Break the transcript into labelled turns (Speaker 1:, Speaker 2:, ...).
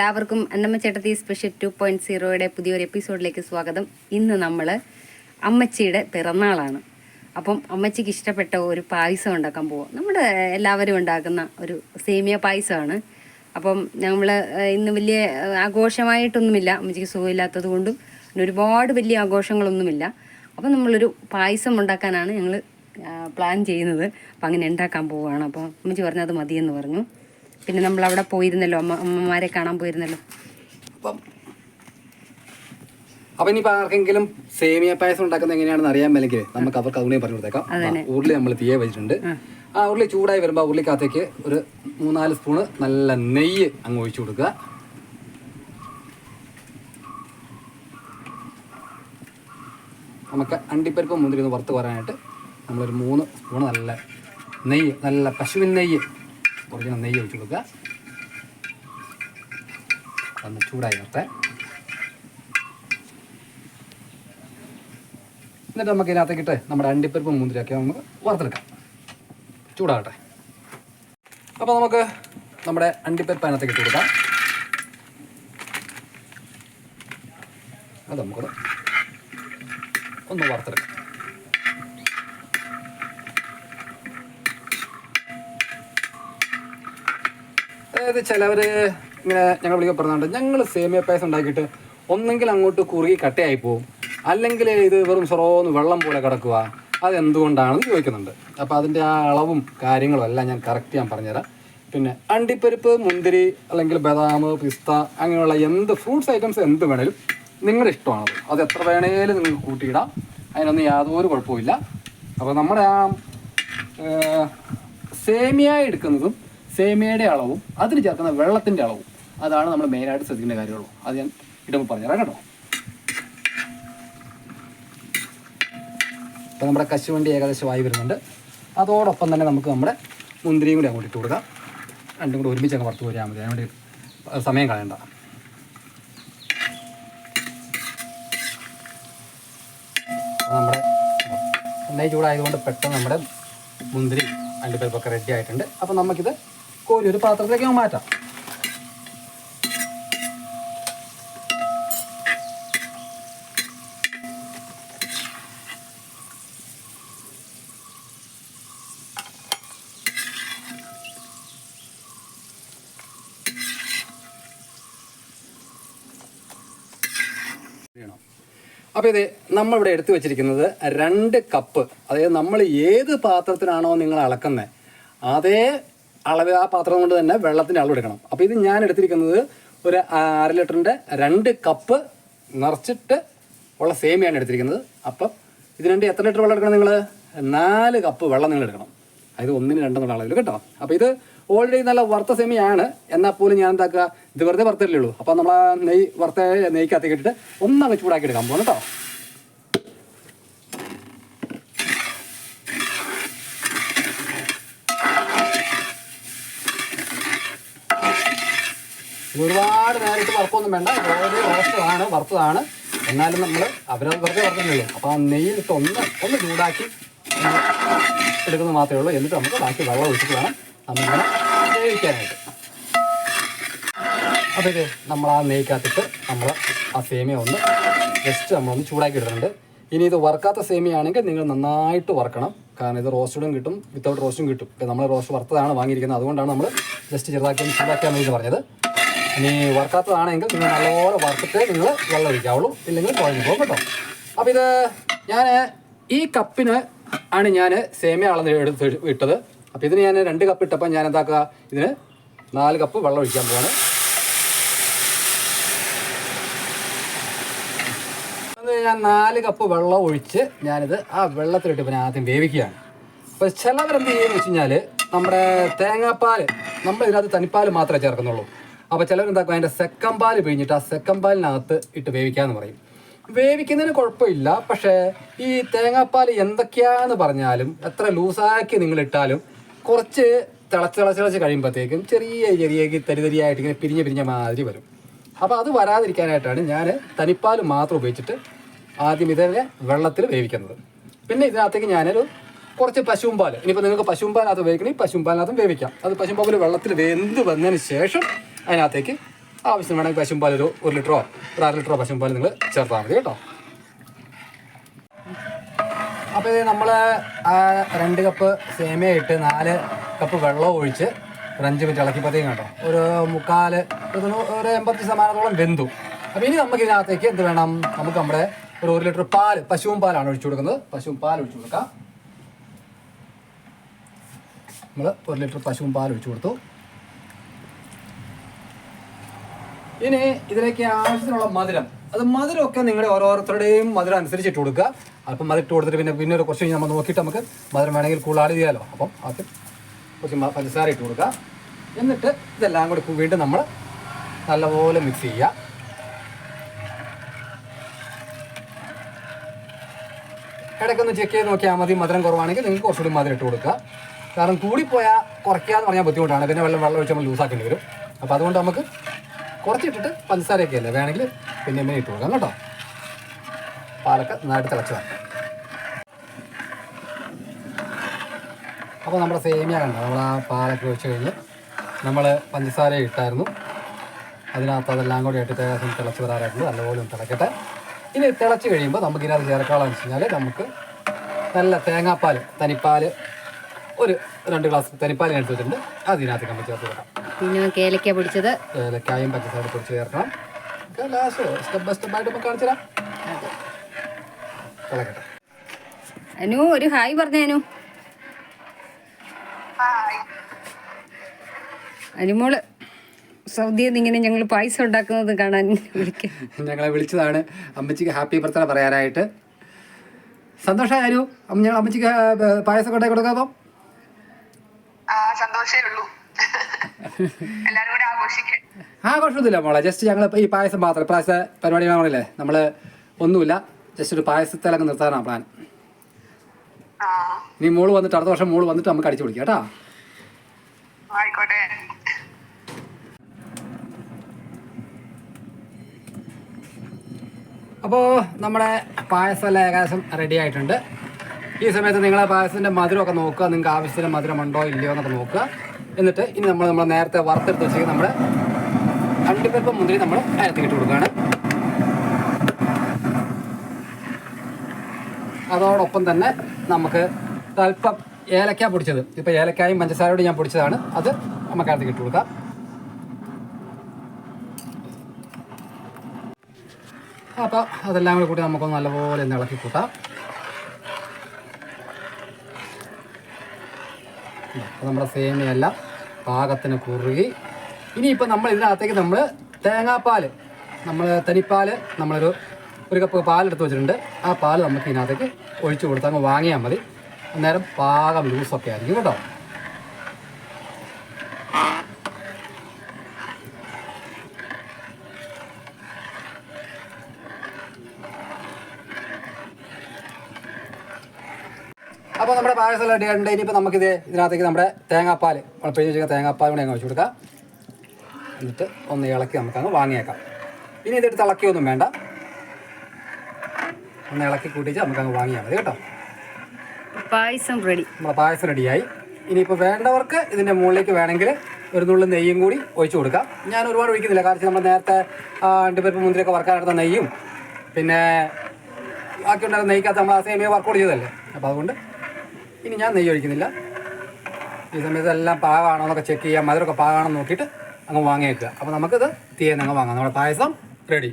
Speaker 1: എല്ലാവർക്കും അന്നമ്മ ചേട്ടത്തി special two point സീറോയുടെ പുതിയൊരു എപ്പിസോഡിലേക്ക് സ്വാഗതം. ഇന്ന് നമ്മൾ അമ്മച്ചിയുടെ പിറന്നാളാണ്. അപ്പം അമ്മച്ചിക്ക് ഇഷ്ടപ്പെട്ട ഒരു പായസം ഉണ്ടാക്കാൻ പോവാം. നമ്മുടെ എല്ലാവരും ഉണ്ടാക്കുന്ന ഒരു സേമിയ പായസമാണ്. അപ്പം നമ്മൾ ഇന്ന് വലിയ ആഘോഷമായിട്ടൊന്നുമില്ല. അമ്മച്ചിക്ക് സുഖമില്ലാത്തത് കൊണ്ടും പിന്നെ ഒരുപാട് വലിയ ആഘോഷങ്ങളൊന്നുമില്ല. അപ്പം നമ്മളൊരു പായസം ഉണ്ടാക്കാനാണ് ഞങ്ങൾ പ്ലാൻ ചെയ്യുന്നത്. അപ്പം അങ്ങനെ ഉണ്ടാക്കാൻ പോവുകയാണ് അപ്പോൾ അമ്മച്ചി പറഞ്ഞത് മതിയെന്ന് പറഞ്ഞു. പിന്നെ നമ്മൾ അവിടെ പോയിരുന്നല്ലോ അമ്മ അമ്മമാരെ കാണാൻ പോയിരുന്നല്ലോ.
Speaker 2: അപ്പം അപ്പൊ ഇനിയിപ്പോ ആർക്കെങ്കിലും സേമിയ പായസം ഉണ്ടാക്കുന്നത് എങ്ങനെയാണെന്ന് അറിയാൻ മേലെങ്കിൽ നമുക്ക് അവർക്ക് അതുകൊണ്ട് പറഞ്ഞു കൊടുത്തേക്കാം. ഉരുളി നമ്മൾ തീയെ വെച്ചിട്ടുണ്ട്. ആ. ഉരുളി ചൂടായി വരുമ്പോൾ ഉരുളിക്കകത്തേക്ക് ഒരു മൂന്നാൽ സ്പൂണ് നല്ല നെയ്യ് അങ്ങ് ഒഴിച്ചു കൊടുക്കുക. നമുക്ക് അണ്ടിപ്പരിപ്പ് മുന്തിരി ഒന്ന് വറുത്ത് വരാനായിട്ട് നമ്മളൊരു മൂന്ന് സ്പൂണ് നല്ല നെയ്യ് നല്ല പശുവിൻ നെയ്യ് ഒറിജിനൽ നെയ്യ് ഒഴിച്ചു കൊടുക്കുക. ഒന്ന് ചൂടായി വരട്ടെ എന്നിട്ട് നമുക്ക് ഇതിനകത്തേക്കിട്ട് നമ്മുടെ അണ്ടിപ്പരിപ്പ് മുന്തിരിയൊക്കെ നമുക്ക് വറുത്തെടുക്കാം. ചൂടാകട്ടെ. അപ്പോൾ നമുക്ക് നമ്മുടെ അണ്ടിപ്പരിപ്പ് അതിനകത്തേക്ക് ഇട്ട് കൊടുക്കാം. അത് നമുക്കൊന്ന് ഒന്ന് വറുത്തെടുക്കാം. അതായത് ചിലവർ ഇങ്ങനെ ഞങ്ങൾ വിളിക്കാൻ പറഞ്ഞുണ്ട് ഞങ്ങൾ സേമിയ പായസം ഉണ്ടാക്കിയിട്ട് ഒന്നെങ്കിൽ അങ്ങോട്ട് കുറുകി കട്ടയായി പോവും. അല്ലെങ്കിൽ ഇത് വെറും സൊറോന്ന് വെള്ളം പോലെ കിടക്കുക. അതെന്തുകൊണ്ടാണെന്ന് ചോദിക്കുന്നുണ്ട്. അപ്പോൾ അതിന്റെ ആ അളവും കാര്യങ്ങളും എല്ലാം ഞാൻ കറക്റ്റ് ഞാൻ പറഞ്ഞുതരാം. പിന്നെ അണ്ടിപ്പരിപ്പ് മുന്തിരി അല്ലെങ്കിൽ ബദാം പിസ്ത അങ്ങനെയുള്ള എന്ത് ഫ്രൂട്ട്സ് ഐറ്റംസ് എന്ത് വേണേലും നിങ്ങളുടെ ഇഷ്ടമാണത്. അത് എത്ര വേണേലും നിങ്ങൾക്ക് കൂട്ടിയിടാം. അതിനൊന്നും യാതൊരു കുഴപ്പമില്ല അപ്പോൾ നമ്മുടെ ആ സേമിയ എടുക്കുന്നതും സേമിയയുടെ അളവും അതിന് ചേർക്കുന്ന വെള്ളത്തിന്റെ അളവും. അതാണ് നമ്മൾ മെയിനായിട്ട് ശ്രദ്ധിക്കേണ്ട കാര്യമുള്ളൂ. അത് ഞാൻ ഇടുമ്പോൾ പറഞ്ഞുതരാം കേട്ടോ. അപ്പോൾ നമ്മുടെ കശുവണ്ടി ഏകദേശം ആയി വരുന്നുണ്ട്. അതോടൊപ്പം തന്നെ നമുക്ക് നമ്മുടെ മുന്തിരിയും കൂടി അങ്ങോട്ട് ഇട്ട് കൊടുക്കാം. രണ്ടും കൂടി ഒരുമിച്ച് അങ്ങ് വറുത്ത് പോരാൽ മതി. അതിനുവേണ്ടി സമയം കളയണ്ട. നമ്മുടെ എണ്ണ ചൂടായതുകൊണ്ട് പെട്ടെന്ന് നമ്മുടെ മുന്തിരി അണ്ടിപ്പരിപ്പൊക്കെ റെഡി ആയിട്ടുണ്ട്. അപ്പം നമുക്കിത് കോരി ഒരു പാത്രത്തിലേക്ക് ഞാൻ മാറ്റാം. അപ്പോൾ ഇത് നമ്മളിവിടെ എടുത്തു വെച്ചിരിക്കുന്നത് രണ്ട് കപ്പ് അതായത് നമ്മൾ ഏത് പാത്രത്തിനാണോ നിങ്ങൾ അളക്കുന്നത് അതേ അളവ് ആ പാത്രം കൊണ്ട് തന്നെ വെള്ളത്തിന്റെ അളവ് എടുക്കണം. അപ്പോൾ ഇത് ഞാൻ എടുത്തിരിക്കുന്നത് ഒരു അര ലിറ്ററിന്റെ രണ്ട് കപ്പ് നിറച്ചിട്ട് ഉള്ള സേമിയാണ് എടുത്തിരിക്കുന്നത്. അപ്പം ഇതിന് രണ്ട് എത്ര ലിറ്റർ വെള്ളം എടുക്കണം നിങ്ങൾ നാല് കപ്പ് വെള്ളം നിങ്ങൾ എടുക്കണം. അതായത് ഒന്നിന് രണ്ടെന്നുള്ള അളവിൽ കേട്ടോ. അപ്പോൾ ഇത് ഓൾറെഡി നല്ല വറുത്ത സെമിയാണ്. എന്നാൽ പോലും ഞാൻ എന്താക്കുക? ഇത് വെറുതെ വറുത്തല്ലേ ഉള്ളൂ. അപ്പോൾ നമ്മൾ ആ നെയ് വറുത്ത നെയ്ക്കകത്തേക്ക് ഇട്ടിട്ട് ഒന്നങ്ങ് ചൂടാക്കി എടുക്കാൻ പോകണം കേട്ടോ. ഒരുപാട് നേരിട്ട് വറുക്കൊന്നും വേണ്ട. അതായത് റോസ്റ്റഡാണ് വറുത്തതാണ്. എന്നാലും നമ്മൾ അവരത് വെറുതെ വറുത്തിട്ടുള്ളൂ അപ്പോൾ ആ നെയ്യിലിട്ട് ഒന്ന് ഒന്ന് ചൂടാക്കി എടുക്കുന്നത് മാത്രമേ ഉള്ളൂ. എന്നിട്ട് നമുക്ക് ബാക്കി വെള്ളം ഒഴിച്ചിട്ട് വേണം നമ്മളിങ്ങനെ വേവിക്കാനായിട്ട്. അപ്പോൾ ഇത് നമ്മൾ ആ നെയ്ക്കകത്തിട്ട് നമ്മൾ ആ സേമിയ ഒന്ന് ജസ്റ്റ് നമ്മളൊന്ന് ചൂടാക്കി ഇടുന്നുണ്ട് ഇനി ഇത് വറുക്കാത്ത സേമിയാണെങ്കിൽ നിങ്ങൾ നന്നായിട്ട് വറുക്കണം. കാരണം ഇത് റോസ്റ്റഡും കിട്ടും വിത്തൗട്ട് റോസ്റ്റും കിട്ടും. നമ്മൾ റോസ്റ്റ് വറുത്തതാണ് വാങ്ങിയിരിക്കുന്നത്. അതുകൊണ്ടാണ് നമ്മൾ ജസ്റ്റ് ചെറുതാക്കി ചൂടാക്കാൻ മതി എന്ന് പറഞ്ഞത്. ഇനി വറുക്കാത്തതാണെങ്കിൽ നിങ്ങൾ നല്ലപോലെ വറുത്തിട്ട് നിങ്ങൾ വെള്ളം ഒഴിക്കാവുള്ളൂ ഇല്ലെങ്കിൽ കുഴഞ്ഞു പോകും കേട്ടോ. അപ്പോൾ ഇത് ഞാൻ ഈ കപ്പിന് ആണ് ഞാൻ സേമിയ അളന്ന് എടുത്ത് ഇട്ടത്. അപ്പോൾ ഇതിന് ഞാൻ രണ്ട് കപ്പ് ഇട്ടപ്പോൾ ഞാൻ എന്താക്കുക? ഇതിന് നാല് കപ്പ് വെള്ളം ഒഴിക്കാൻ പോവാണ്. ഞാൻ നാല് കപ്പ് വെള്ളം ഒഴിച്ച് ഞാനിത് ആ വെള്ളത്തിലിട്ട് പിന്നെ ആദ്യം വേവിക്കുകയാണ്. അപ്പോൾ ചിലവരെന്ത് ചെയ്യുമെന്ന് വെച്ച് കഴിഞ്ഞാൽ നമ്മുടെ തേങ്ങാപ്പാൽ നമ്മൾ ഇതിനകത്ത് തനിപ്പാൽ മാത്രമേ ചേർക്കുന്നുള്ളൂ. അപ്പോൾ എന്താക്കും അതിന്റെ സെക്കം പാൽ പിഴിഞ്ഞിട്ട് ആ സെക്കം പാലിനകത്ത് ഇട്ട് വേവിക്കാമെന്ന് പറയും. വേവിക്കുന്നതിന് കുഴപ്പമില്ല പക്ഷേ ഈ തേങ്ങാപ്പാൽ എന്തൊക്കെയാന്ന് പറഞ്ഞാലും എത്ര ലൂസാക്കി നിങ്ങൾ ഇട്ടാലും കുറച്ച് തിളച്ച് തിളച്ച് തിളച്ച് കഴിയുമ്പോഴത്തേക്കും ചെറിയ ചെറിയ തരി തരിയായിട്ട് ഇങ്ങനെ പിരിഞ്ഞ് പിരിഞ്ഞ മാതിരി വരും. അപ്പോൾ അത് വരാതിരിക്കാനായിട്ടാണ് ഞാൻ തനിപ്പാൽ മാത്രം ഉപയോഗിച്ചിട്ട് ആദ്യം ഇതിനെ വെള്ളത്തിൽ വേവിക്കുന്നത്. പിന്നെ ഇതിനകത്തേക്ക് ഞാനൊരു കുറച്ച് പശുവും പാൽ ഇനിയിപ്പോൾ നിങ്ങൾക്ക് പശുവും പാലകത്ത് വേവിക്കണമെങ്കിൽ പശുവും പാലിനകത്തും വേവിക്കാം. അത് പശുവും വെള്ളത്തിൽ വെന്ത് വന്നതിന് ശേഷം അതിനകത്തേക്ക് ആവശ്യം വേണമെങ്കിൽ പശുമ്പാൽ ഒരു ഒരു ലിറ്ററോ ഒരു അര ലിറ്ററോ പശുമ്പാൽ നിങ്ങൾ ചേർത്താൽ മതി കേട്ടോ. അപ്പോൾ ഇത് നമ്മൾ രണ്ട് കപ്പ് സേമിയ ഇട്ട് നാല് കപ്പ് വെള്ളം ഒഴിച്ച് ഒരു അഞ്ച് മിനിറ്റ് ഇളക്കിപ്പത്തേക്കും കേട്ടോ. ഒരു മുക്കാൽ ഒരു എൺപത്തി ശതമാനത്തോളം വെന്തു. അപ്പോൾ ഇനി നമുക്ക് ഇതിനകത്തേക്ക് എന്ത് വേണം? നമുക്ക് നമ്മുടെ ഒരു ഒരു ലിറ്റർ പാൽ പശുവും പാലാണ് ഒഴിച്ചു കൊടുക്കുന്നത്. പശുവും പാൽ ഒഴിച്ചു കൊടുക്കാം. നമ്മൾ ഒരു ലിറ്റർ പശുവും പാൽ ഒഴിച്ചു കൊടുത്തു. ഇനി ഇതിലേക്ക് ആവശ്യത്തിനുള്ള മധുരം. അത് മധുരമൊക്കെ നിങ്ങളുടെ ഓരോരുത്തരുടെയും മധുരം അനുസരിച്ച് ഇട്ട് കൊടുക്കുക. അപ്പം മധുരം ഇട്ട് കൊടുത്തിട്ട് പിന്നെ പിന്നെ ഒരു കുറച്ച് കഴിഞ്ഞ് നമ്മൾ നോക്കിയിട്ട് നമുക്ക് മധുരം വേണമെങ്കിൽ കൂടുതൽ ചെയ്യാമല്ലോ അപ്പം അത് കുറച്ച് പഞ്ചസാര ഇട്ട് കൊടുക്കുക. എന്നിട്ട് ഇതെല്ലാം കൂടി വീണ്ടും നമ്മൾ നല്ലപോലെ മിക്സ് ചെയ്യുക. ഇടയ്ക്കൊന്ന് ചെക്ക് ചെയ്ത് നോക്കിയാൽ മതി. മധുരം കുറവാണെങ്കിൽ നിങ്ങൾക്ക് കുറച്ചുകൂടി മധുരം ഇട്ട് കൊടുക്കുക. കാരണം കൂടിപ്പോയാൽ കുറയ്ക്കുക എന്ന് പറഞ്ഞാൽ ബുദ്ധിമുട്ടാണ്. പിന്നെ വെള്ളം വെള്ളം ഒഴിച്ച് നമ്മൾ ലൂസാക്കേണ്ടി വരും. അപ്പോൾ അതുകൊണ്ട് നമുക്ക് കുറച്ചിട്ടിട്ട് പഞ്ചസാരയൊക്കെ അല്ലേ? വേണമെങ്കിൽ പിന്നെ പിന്നെ ഇട്ട് കൊടുക്കാം കേട്ടോ. പാലൊക്കെ നന്നായിട്ട് തിളച്ച് വരണം. അപ്പോൾ നമ്മുടെ സേമിയ കണ്ടോ? നമ്മൾ ആ പാലൊക്കെ ഒഴിച്ച് കഴിഞ്ഞ് നമ്മൾ പഞ്ചസാര ഇട്ടായിരുന്നു. അതിനകത്ത് അതെല്ലാം കൂടി ഇട്ടിട്ട് ഏകദേശം തിളച്ച് വരാറായിട്ടുണ്ട് നല്ലപോലെ ഒന്ന് തിളക്കട്ടെ. ഇനി തിളച്ച് കഴിയുമ്പോൾ നമുക്ക് ചേർക്കാളെന്ന് വെച്ച് കഴിഞ്ഞാൽ നമുക്ക് നല്ല തേങ്ങാപ്പാൽ തനിപ്പാൽ ഒരു രണ്ട് ഗ്ലാസ് തനിപ്പാൽ എടുത്ത് വെച്ചിട്ടുണ്ട് അതിനകത്ത് നമ്മൾ ചേർത്ത് കൊടുക്കാം
Speaker 1: പിന്നെ ഏലക്ക പൊടിച്ചത്
Speaker 2: ഏലക്കായും പച്ചസാര പൊടിച്ച് ചേർക്കണം. ലാസ്റ്റ് സ്റ്റെപ്പ് ബൈ സ്റ്റെപ്പ് ആയിട്ട് നമുക്ക് കാണിച്ചു തരാം. തിളക്കട്ടെ.
Speaker 1: അനു ഒരു ഹായ് പറഞ്ഞ അനു. അനുമോൾ സൗദിയിൽ നിന്ന് ഇങ്ങനെ ഞങ്ങൾ പായസം ഉണ്ടാക്കുന്നത് കാണാൻ വിളിക്കാം.
Speaker 2: ഞങ്ങളെ വിളിച്ചതാണ് അമ്മച്ചിക്ക് ഹാപ്പി ബർത്ത്ഡേ പറയാനായിട്ട്. സന്തോഷമായാലും അമ്മ ഞങ്ങൾ അമ്മച്ചിക്ക് പായസം കൊണ്ടായി കൊടുക്കാം അപ്പം
Speaker 3: ആ സന്തോഷേ ഉള്ളൂ. എല്ലാരും കൂടെ ആഘോഷിക്കാൻ.
Speaker 2: ആഘോഷമൊന്നുമില്ല മോളെ. ജസ്റ്റ് ഞങ്ങൾ ഈ പായസം മാത്രം പ്രായസ പരിപാടി പറഞ്ഞില്ലേ? നമ്മൾ ഒന്നുമില്ല. ജസ്റ്റ് ഒരു പായസത്തിലൊക്കെ നിർത്താനാണ് പ്ലാൻ ഇനി മോൾ വന്നിട്ട് അടുത്ത വർഷം മോൾ വന്നിട്ട് നമുക്ക് അടിച്ചു പിടിക്കാം കേട്ടാ?
Speaker 3: ആയിക്കോട്ടെ.
Speaker 2: അപ്പോൾ നമ്മുടെ പായസം ഏകദേശം റെഡി ആയിട്ടുണ്ട്. ഈ സമയത്ത് നിങ്ങൾ പായസത്തിന്റെ മധുരമൊക്കെ നോക്കുക. നിങ്ങൾക്ക് ആവശ്യത്തിന് മധുരമുണ്ടോ ഇല്ലയോ എന്നൊക്കെ നോക്കുക. എന്നിട്ട് ഇനി നമ്മൾ നമ്മൾ നേരത്തെ വറുത്തെടുത്ത് വെച്ചിട്ട് നമ്മൾ അണ്ടിപ്പരിപ്പ് മുന്തിരി നമ്മൾ അതിനകത്ത് കൊടുക്കുകയാണ്. അതോടൊപ്പം തന്നെ നമുക്ക് തൽപ്പം ഏലക്ക പൊടിച്ചത്. ഇപ്പോൾ ഏലക്കായും പഞ്ചസാരയോട് ഞാൻ പൊടിച്ചതാണ്. അത് നമുക്ക് അതിനകത്ത് കൊടുക്കാം. അപ്പോൾ അതെല്ലാം കൂടി കൂട്ടി നമുക്കൊന്ന് നല്ലപോലെ ഇളക്കി കൂട്ടാം. നമ്മുടെ സേമിയെല്ലാം പാകത്തിന് കുറുകി. ഇനിയിപ്പോൾ നമ്മൾ ഇതിനകത്തേക്ക് നമ്മൾ തേങ്ങാപ്പാൽ നമ്മൾ തനിപ്പാൽ നമ്മളൊരു ഒരു കപ്പ് പാലെടുത്ത് വെച്ചിട്ടുണ്ട്. ആ പാൽ നമുക്ക് ഇതിനകത്തേക്ക് ഒഴിച്ചു കൊടുത്ത് അങ്ങ് വാങ്ങിയാൽ മതി. അന്നേരം പാകം ലൂസൊക്കെ ആയിരിക്കും കേട്ടോ. അപ്പോൾ നമ്മുടെ പായസം റെഡി ആയിട്ടുണ്ട്. ഇനിയിപ്പോൾ നമുക്കിത് ഇതിനകത്തേക്ക് നമ്മുടെ തേങ്ങാപ്പാൽ പിഴിഞ്ഞ് വെച്ചിരിക്കുന്ന തേങ്ങാപ്പാൽ കൂടി അങ്ങ് വെച്ച് കൊടുക്കാം. എന്നിട്ട് ഒന്ന് ഇളക്കി നമുക്കങ്ങ് വാങ്ങിയേക്കാം. ഇനി ഇതിട്ട് തിളക്കിയൊന്നും വേണ്ട. ഒന്ന് ഇളക്കി കൂട്ടിച്ച് നമുക്കങ്ങ് വാങ്ങിയാൽ മതി കേട്ടോ.
Speaker 1: പായസം റെഡി
Speaker 2: നമ്മുടെ പായസം റെഡിയായി ഇനിയിപ്പോൾ വേണ്ടവർക്ക് ഇതിന്റെ മുകളിലേക്ക് വേണമെങ്കിൽ ഒരു നുള്ളു നെയ്യും കൂടി ഒഴിച്ചു കൊടുക്കാം. ഞാൻ ഒരുപാട് ഒഴിക്കുന്നില്ല. കാരണം നമ്മൾ നേരത്തെ അണ്ടിപ്പരിപ്പ് മുന്തിരിയൊക്കെ വറുക്കാനെടുത്ത നെയ്യും പിന്നെ ബാക്കി ഉണ്ടായിരുന്ന നെയ്ക്കകത്ത് നമ്മൾ ആ സേമിയ വർക്കൗട്ട് ചെയ്തല്ലേ അപ്പോൾ അതുകൊണ്ട് ഇനി ഞാൻ നെയ്യ് ഒഴിക്കുന്നില്ല. ഈ സമയത്ത് എല്ലാം പാകമാണോ എന്നൊക്കെ ചെക്ക് ചെയ്യാം. മധുരമൊക്കെ പാകമാണോ എന്ന് നോക്കിയിട്ട് അങ്ങ് വാങ്ങിയേക്കുക. അപ്പോൾ നമുക്കിത് തീയെന്ന് അങ്ങ് വാങ്ങാം. നമ്മുടെ പായസം റെഡി